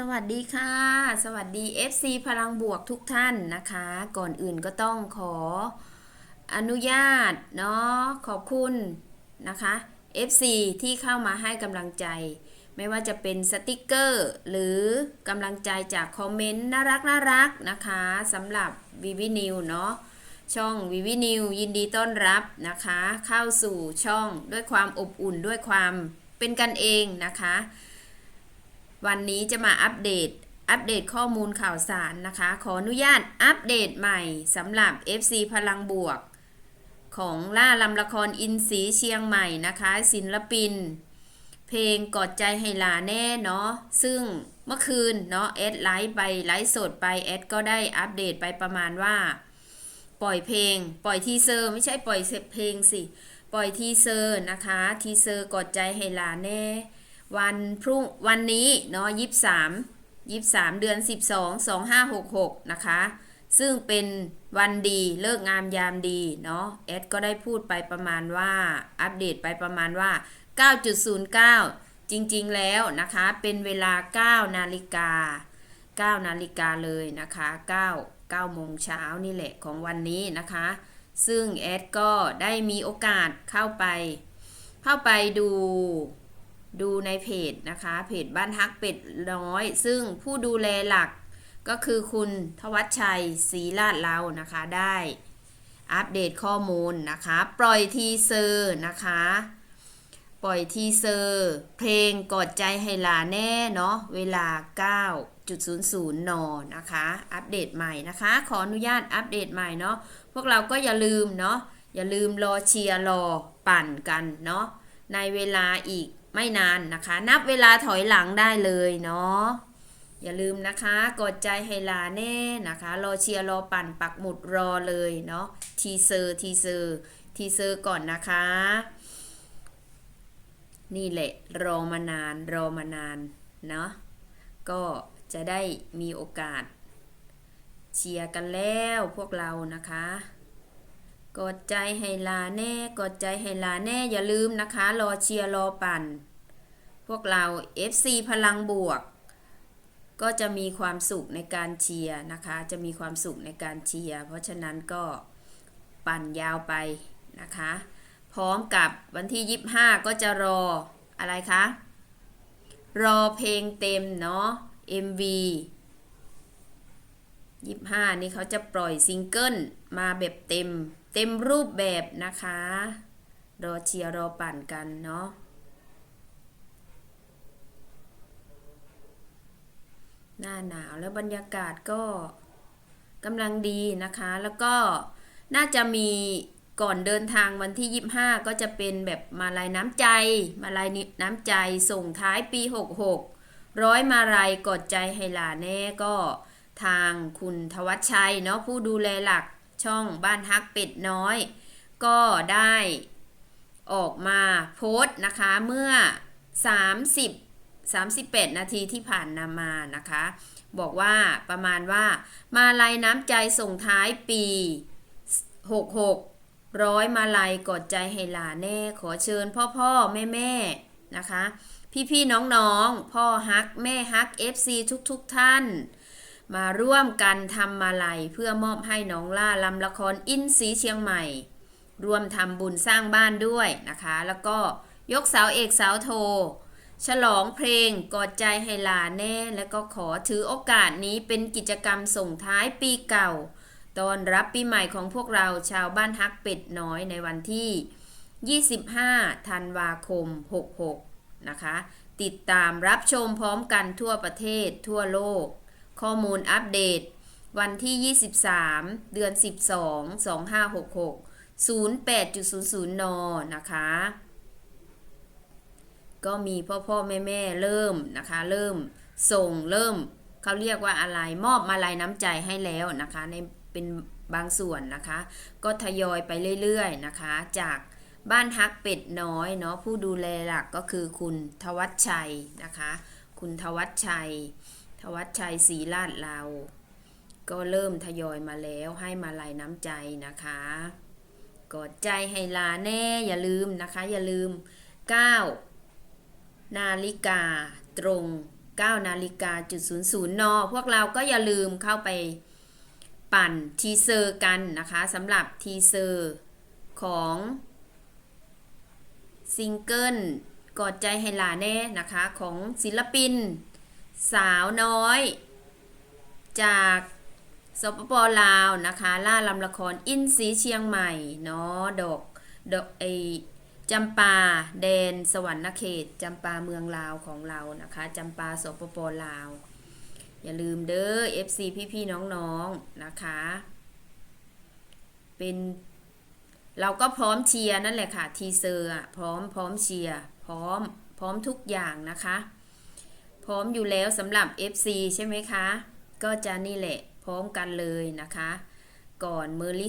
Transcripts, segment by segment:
สวัสดีค่ะ สวัสดี FC พลังบวกทุกท่านนะคะ ก่อนอื่นก็ต้องขออนุญาตเนาะขอบคุณนะคะ FC ที่เข้ามาให้กำลังใจ ไม่ว่าจะเป็นสติกเกอร์ หรือกำลังใจจากคอมเมนต์น่ารักน่ารักนะคะสำหรับวิวินิวเนาะช่องวิวินิวยินดีต้อนรับนะคะ เข้าสู่ช่องด้วยความอบอุ่นด้วยความเป็นกันเองนะคะ วันนี้จะมาอัปเดต อัปเดตข้อมูลข่าวสารนะคะ ขออนุญาตอัปเดตใหม่สำหรับ FC พลังบวก ของล่าลำละครอินสีเชียงใหม่นะคะ ศิลปิน เพลงกอดใจให้ลาแน่เนาะซึ่งเมื่อคืนเนาะแอดไลฟ์ไปไลฟ์สดไปแอดก็ได้อัปเดตไปประมาณว่า ปล่อยเพลง ปล่อยทีเซอร์ไม่ใช่ปล่อยเพลงสิ ปล่อยทีเซอร์นะคะ ทีเซอร์กอดใจให้ลาแน่ วันพรุ่งวันนี้เนาะยี่สามยี่สามเดือนสิบสองสองห้าหกหกนะคะ ซึ่งเป็นวันดีเลิกงามยามดีเนาะแอดก็ได้พูดไปประมาณว่าอัปเดตไปประมาณว่า 9.09 จริงๆแล้วนะคะ เป็นเวลา 9 นาฬิกา 9 นาฬิกาเลยนะคะ 9 9โมงเช้านี่แหละของวันนี้นะคะ ซึ่งแอดก็ได้มีโอกาสเข้าไป เข้าไปดู ดูในเพจนะคะ เพจบ้านฮักเป็ดน้อย ซึ่งผู้ดูแลหลักก็คือคุณทวัชชัยศรีลาดเรานะคะ ได้อัปเดตข้อมูลนะคะ ปล่อยทีเซอร์นะคะ ปล่อยทีเซอร์ เพลงกอดใจให้ลาแน่เนาะเวลา 9.00 น นะคะ อัปเดตใหม่นะคะ ขออนุญาตอัปเดตใหม่เนาะพวกเราก็อย่าลืมเนาะอย่าลืมรอเชียร์รอปั่นกันเนาะในเวลาอีก ไม่นานนะคะ นับเวลาถอยหลังได้เลยเนาะอย่าลืมนะคะ กดใจให้ลาแน่นะคะ รอเชียร์รอปั่นปักหมุดรอเลยเนาะทีเซอร์ทีเซอร์ทีเซอร์ก่อนนะคะ นี่แหละ รอมานานรอมานานเนาะก็จะได้มีโอกาส เชียร์กันแล้วพวกเรานะคะ กดใจให้ลาแน่ กดใจให้ลาแน่อย่าลืมนะคะ รอเชียร์รอปั่น พวกเรา FC พลังบวก ก็จะมีความสุขในการเชียร์นะคะ จะมีความสุขในการเชียร์เพราะฉะนั้นก็ปั่นยาวไปนะคะ พร้อมกับวันที่ 25 ก็จะรออะไรคะ รอเพลงเต็มเนาะ MV 25 นี่เขาจะปล่อยซิงเกิลมาแบบเต็ม เต็มรูปแบบนะคะ รอเชียร์รอปั่นกันเนาะ หน้าหนาวแล้วบรรยากาศก็กำลังดีนะคะ แล้วก็น่าจะมีก่อนเดินทางวันที่ 25 ก็จะเป็นแบบมาลายน้ำใจ มาลายน้ำใจส่งท้ายปี 66 ร้อยมาลายกดใจให้หลาแน่ก็ทางคุณทวัชชัยเนาะผู้ดูแลหลักช่องบ้านฮักเป็ดน้อย ก็ได้ออกมาโพสต์นะคะเมื่อ 30 38นาทีที่ผ่านนามานะคะ บอกว่าประมาณว่า มาลัยน้ำใจส่งท้ายปี 66 ร้อยมาลัยกดใจให้หลาแน่ ขอเชิญพ่อพ่อแม่แม่นะคะ พี่พี่น้องน้องพ่อฮัก แม่ฮัก FC ทุกทุกท่าน มาร่วมกันทำมาลัยเพื่อมอบให้น้องล่าลำละครอินสีเชียงใหม่ร่วมทำบุญสร้างบ้านด้วยนะคะ แล้วก็ยกเสาเอกเสาโท ฉลองเพลงกอดใจให้ลาแน่ และก็ขอถือโอกาสนี้เป็นกิจกรรมส่งท้ายปีเก่าตอนรับปีใหม่ของพวกเราชาวบ้านฮักเป็ดน้อยในวันที่ 25 ธันวาคม 66 นะคะ ติดตามรับชมพร้อมกันทั่วประเทศทั่วโลก ข้อมูลอัปเดต วันที่ 23 เดือน 12 2566 08.00 น นะคะ ก็มีพ่อพ่อแม่แม่เริ่มนะคะ เริ่มส่งเริ่มเขาเรียกว่าอะไรมอบมาลัยน้ำใจให้แล้วนะคะในเป็นบางส่วนนะคะ ก็ทยอยไปเรื่อยๆนะคะ จากบ้านฮักเป็ดน้อยเนาะผู้ดูแลหลักก็คือคุณทวัชชัยนะคะ คุณทวัชชัย ทวัชชัยศรีลาดเรา ก็เริ่มทยอยมาแล้วให้มาลัยน้ำใจนะคะกดใจให้ลาแน่อย่าลืมนะคะ อย่าลืม 9 นาฬิกาตรง 9 นาฬิกาจุด00นย์นพวกเราก็อย่าลืมเข้าไปปั่นทีเซอร์กันนะคะสำหรับทีเซอร์ของซิงเกิลกอดใจให้ลาแน่นะคะของศิลปิน สาวน้อย จากสปปลาวนะคะ ล่าลำละครอินสีเชียงใหม่เนาะดอกดอกไอ จำปาแดนสวรรณเขตจำปาเมืองลาวของเรานะคะจำปาสปปลาว อย่าลืมเด้อ FC พี่ๆน้องๆนะคะ เป็นเราก็พร้อมเชียร์นั่นแหละค่ะ ทีเซอร์พร้อมพร้อมเชียร์พร้อมพร้อมทุกอย่างนะคะ พร้อมอยู่แล้วสำหรับ FC ใช่ไหมคะ ก็จะนี่แหละ พร้อมกันเลยนะคะ ก่อนเมอร์ลิ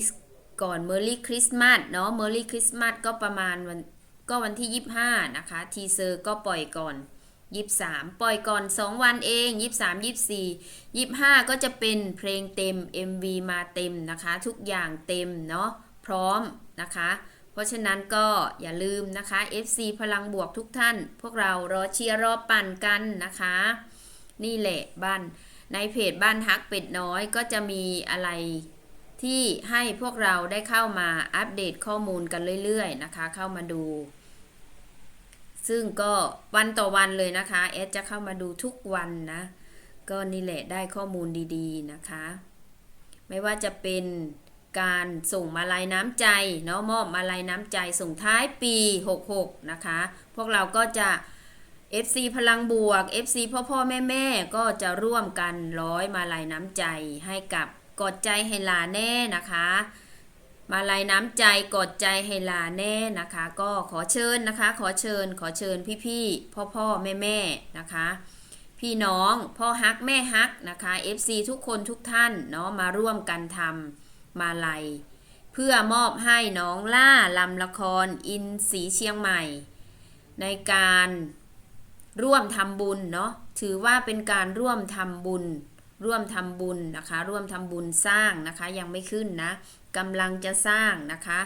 ก่อนเมอร์ลี่คริสต์มาสเนาะเมอร์ลี่คริสต์มาสก็ประมาณวันก็วันที่ 25 นะคะ ทีเซอร์ก็ปล่อยก่อน 23 ปล่อยก่อน 2 วันเอง 23 24 25 ก็จะเป็นเพลงเต็ม MV มาเต็มนะคะ ทุกอย่างเต็มเนาะพร้อมนะคะ เพราะฉะนั้นก็อย่าลืมนะคะ FC พลังบวกทุกท่าน พวกเรารอเชียร์รอปั่นกันนะคะ นี่แหละบ้านในเพจบ้านฮักเป็ดน้อยก็จะมีอะไร ที่ให้พวกเราได้เข้ามาอัปเดตข้อมูลกันเรื่อยๆนะคะ เข้ามาดู ซึ่งก็วันต่อวันเลยนะคะเอสจะเข้ามาดูทุกวันนะ ก็นี่แหละได้ข้อมูลดีๆนะคะ ไม่ว่าจะเป็นการส่งมาลัยน้ำใจเนาะมอบมาลัยน้ำใจส่งท้ายปี 66 นะคะ พวกเราก็จะ FC พลังบวก FC พ่อพ่อแม่แม่ก็จะร่วมกันร้อยมาลัยน้ำใจให้กับ กดใจให้หลาแน่นะคะมาลัยน้ำใจกดใจให้หลาแน่นะคะ ก็ขอเชิญนะคะ ขอเชิญ ขอเชิญพี่ๆพ่อพ่อแม่แม่นะคะ พี่น้องพ่อฮักแม่ฮักนะคะ FC ทุกคนทุกท่านเนาะมาร่วมกันทำมาลัยเพื่อมอบให้น้องล่าลำละครอินสีเชียงใหม่ ในการร่วมทำบุญเนาะถือว่าเป็นการร่วมทำบุญ ร่วมทำบุญนะคะ ร่วมทำบุญสร้างนะคะ ยังไม่ขึ้นนะกำลังจะสร้างนะคะ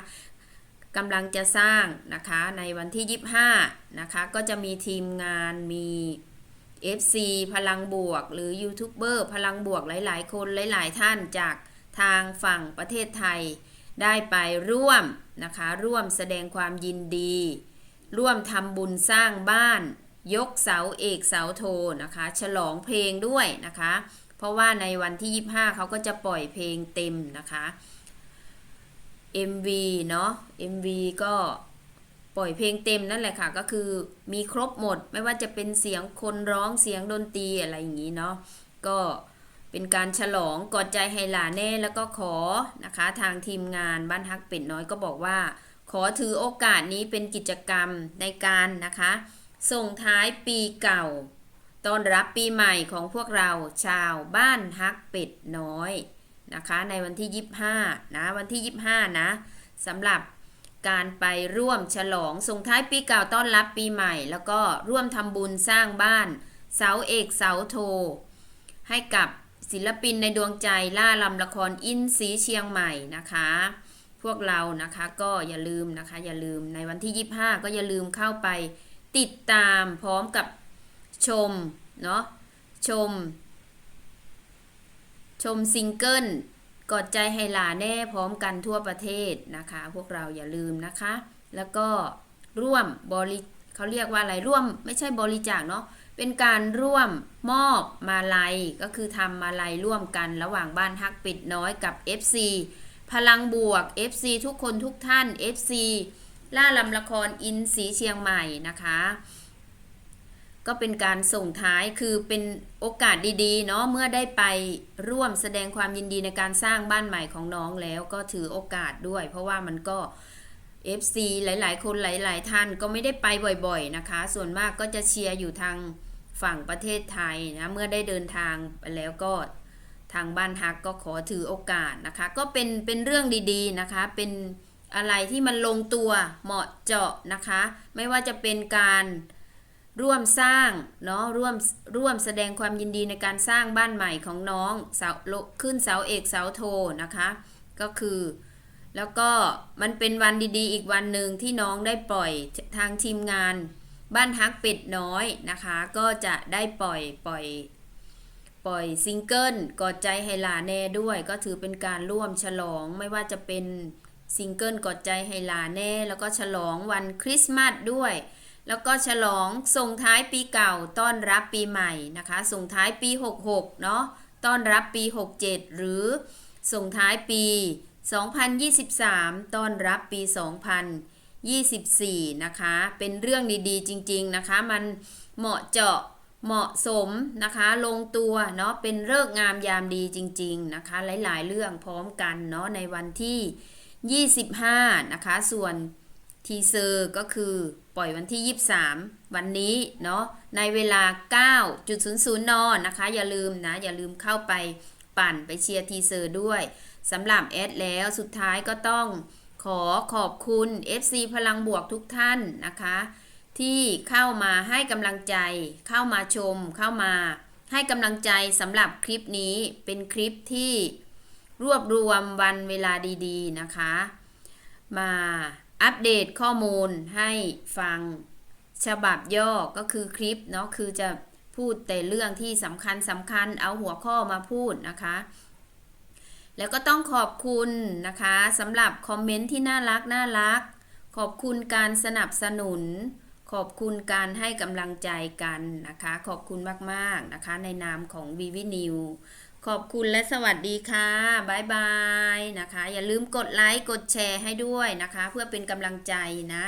กำลังจะสร้างนะคะในวันที่ 25 นะคะ ก็จะมีทีมงานมี FC พลังบวก หรือยูทูบเบอร์พลังบวกหลาย ๆ คนหลาย ๆ ท่านจากทางฝั่งประเทศไทย ได้ไปร่วมนะคะ ร่วมแสดงความยินดี ร่วมทำบุญสร้างบ้าน ยกเสาเอกเสาโทนะคะ ฉลองเพลงด้วยนะคะ ราะว่าในวันที่ 25เขาก็จะปล่อยเพลงเต็มนะคะ MV เนาะ MV ก็ปล่อยเพลงเต็มนั่นแหละค่ะ ก็คือมีครบหมดไม่ว่าจะเป็นเสียงคนร้องเสียงดนตรีอะไรอย่างนี้เนาะก็เป็นการฉลองกอดใจให้หลาแน่แล้วก็ขอนะคะ ทางทีมงานบ้านฮักเป็ดน้อยก็บอกว่า ขอถือโอกาสนี้เป็นกิจกรรมในการนะคะ ส่งท้ายปีเก่า ต้อนรับปีใหม่ของพวกเราชาวบ้านฮักเป็ดน้อยนะคะ ในวันที่ 25 นะวันที่ 25 นะสำหรับการไปร่วมฉลองส่งท้ายปีเก่าต้อนรับปีใหม่ แล้วก็ร่วมทำบุญสร้างบ้าน เสาเอกเสาโท ให้กับศิลปินในดวงใจล่าลำละครอินสีเชียงใหม่นะคะ พวกเรานะคะก็อย่าลืมนะคะ อย่าลืมในวันที่ 25 ก็อย่าลืมเข้าไปติดตามพร้อมกับ ชม เนาะชม ชมซิงเกิลกอดใจให้หลาแน่พร้อมกันทั่วประเทศนะคะ พวกเราอย่าลืมนะคะ แล้วก็ร่วมบริเขาเรียกว่าอะไรร่วมไม่ใช่บริจาคเนาะเป็นการร่วมมอบมาลัยก็คือทำมาลัยร่วมกันระหว่างบ้านฮักปิดน้อยกับ FC พลังบวก FC ทุกคนทุกท่าน FC ล่าลำละครอินสีเชียงใหม่นะคะ ก็เป็นการส่งท้ายคือเป็นโอกาสดีๆ เนาะเมื่อได้ไปร่วมแสดงความยินดีในการสร้างบ้านใหม่ของน้องแล้วก็ถือโอกาสด้วย เพราะว่ามันก็ FC หลายๆ คนหลาย ๆ ท่านก็ไม่ได้ไปบ่อยๆนะคะ ส่วนมากก็จะเชียร์อยู่ทางฝั่งประเทศไทยนะเมื่อได้เดินทางไปแล้วก็ทางบ้านฮักก็ขอถือโอกาสนะคะ ก็เป็นเป็นเรื่องดีๆนะคะ เป็นอะไรที่มันลงตัวเหมาะเจาะนะคะ ไม่ว่าจะเป็นการ ร่วมสร้างเนาะร่วมร่วมแสดงความยินดีในการสร้างบ้านใหม่ของน้องเสาขึ้นเสาเอกเสาโทนะคะ ก็คือ แล้วก็มันเป็นวันดีๆ อีกวันหนึ่งที่น้องได้ปล่อยทางทีมงาน บ้านฮักเป็ดน้อยนะคะ ก็จะได้ปล่อยปล่อย ปล่อยซิงเกิลกอดใจให้หลาแน่ด้วยก็ถือเป็นการร่วมฉลองไม่ว่าจะเป็นซิงเกิลกอดใจให้หลาแน่ แล้วก็ฉลองวันคริสต์มาสด้วย แล้วก็ฉลองส่งท้ายปีเก่าต้อนรับปีใหม่นะคะ ส่งท้ายปี 66 เนาะต้อนรับปี 67 หรือส่งท้ายปี 2023 ต้อนรับปี 2024 นะคะ เป็นเรื่องดีๆ จริง ๆ นะคะ มันเหมาะเจาะเหมาะสมนะคะ ลงตัวเนาะเป็นเลิกงามยามดีจริง ๆ นะคะ หลายๆ เรื่องพร้อมกันเนาะในวันที่ 25 นะคะ ส่วน ทีเซอร์ก็คือปล่อยวันที่ 23 วันนี้เนาะในเวลา 9.00 น นะคะ อย่าลืมนะ อย่าลืมเข้าไปปั่นไปเชียร์ทีเซอร์ด้วยสำหรับแอดแล้วสุดท้ายก็ต้องขอขอบคุณ FC พลังบวกทุกท่านนะคะ ที่เข้ามาให้กำลังใจ เข้ามาชม เข้ามาให้กำลังใจสำหรับคลิปนี้เป็นคลิปที่รวบรวมวันเวลาดี ๆ นะคะ มา อัปเดตข้อมูลให้ฟังฉบับย่อก็คือคลิปเนาะคือจะพูดแต่เรื่องที่สำคัญสำคัญเอาหัวข้อมาพูดนะคะ แล้วก็ต้องขอบคุณนะคะสำหรับคอมเมนต์ที่น่ารักน่ารัก ขอบคุณการสนับสนุน ขอบคุณการให้กำลังใจกันนะคะ ขอบคุณมาก ๆ นะคะ ในนามของวีวินิว ขอบคุณและสวัสดีค่ะบายบายนะคะ อย่าลืมกดไลค์ กดแชร์ให้ด้วยนะคะ เพื่อเป็นกำลังใจนะ